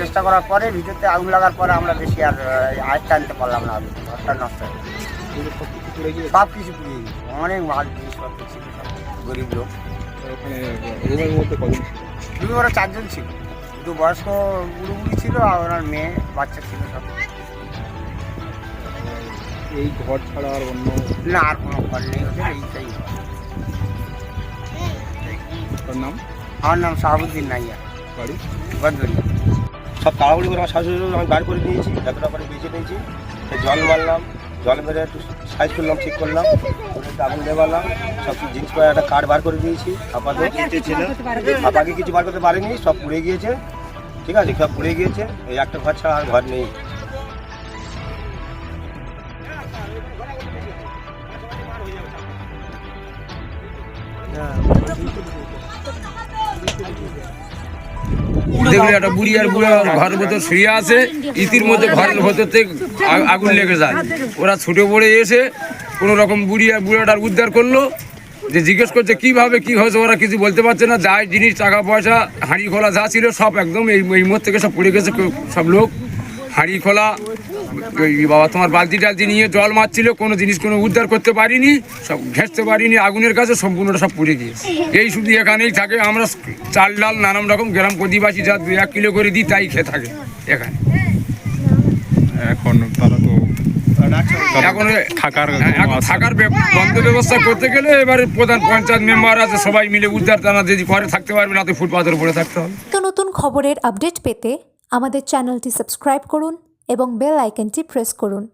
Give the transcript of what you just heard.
চেষ্টা করার পরে ভিতরতে আগুন লাগার পরে আমরা বেশি আর আয়ত্তে আনতে পারলাম না আগুন ঘরটা নষ্ট হয়ে গেছে। সব কিছু পুড়িয়ে গেছে অনেক মাল জিনিসপত্র ছিল গরিব লোক। দুটো ওরা চারজন ছিল। দুটো বয়স্ক বুড়ো ছিল আর ওনার মেয়ে বাচ্চা ছিল সব। এই ঘর ছাড়া আর অন্য না আর কোনো ঘর নেই ওদের এইটাই। নাম? আমার নাম শাহাবুদ্দিন নাইয়া। বাড়ি? বদরিয়া সব তাড়াহুড়ি করে আমার শাশুড়ি আমি বার করে নিয়েছি যতটা করে বেঁচে নিয়েছি জল মারলাম জল মেরে একটু সাইজ করলাম ঠিক করলাম করে একটু আগুন দেওয়ালাম সব কিছু জিনিস করে একটা কার্ড বার করে দিয়েছি আপাতত ছিল আপাকে কিছু বার করতে পারেনি সব পুড়ে গিয়েছে ঠিক আছে সব পুড়ে গিয়েছে এই একটা ঘর ছাড়া আর ঘর নেই দেখলে একটা বুড়ি আর বুড়ো ঘরের ভেতর শুয়ে আছে, ইতির মধ্যে ঘরের ভেতর থেকে আগুন লেগে যায়। ওরা ছুটে পড়ে এসে কোনো রকম বুড়ি আর বুড়োটার উদ্ধার করল, যে জিজ্ঞেস করছে, কীভাবে কি হয়েছে? ওরা কিছু বলতে পারছে না। যাই জিনিস, টাকা পয়সা, হাঁড়ি খোলা যা ছিল, সব একদম এই এই মোড় থেকে সব পড়ে গেছে সব লোক। হাঁড়ি খোলা ওই বাবা তোমার বালতি টালতি নিয়ে জল মারছিল কোনো জিনিস কোনো উদ্ধার করতে পারিনি সব ঘেঁচতে পারিনি আগুনের কাছে সম্পূর্ণটা সব পুড়ে গিয়েছে। এই শুধু এখানেই থাকে আমরা চাল ডাল নানান রকম গ্রাম প্রতিবাসী যা দু এক কিলো করে দিই তাই খেয়ে থাকে এখানে। এখন তারা তো এখন থাকার হ্যাঁ, এখন থাকার বন্ধ ব্যবস্থা করতে গেলে এবারে প্রধান পঞ্চায়েত মেম্বার আছে সবাই মিলে উদ্ধার টানা যদি ঘরে থাকতে পারবে না তো ফুটপাথের উপরে থাকতে হবে। তো নতুন খবরের আপডেট পেতে আমাদের চ্যানেলটি সাবস্ক্রাইব করুন এবং বেল আইকনটি প্রেস করুন।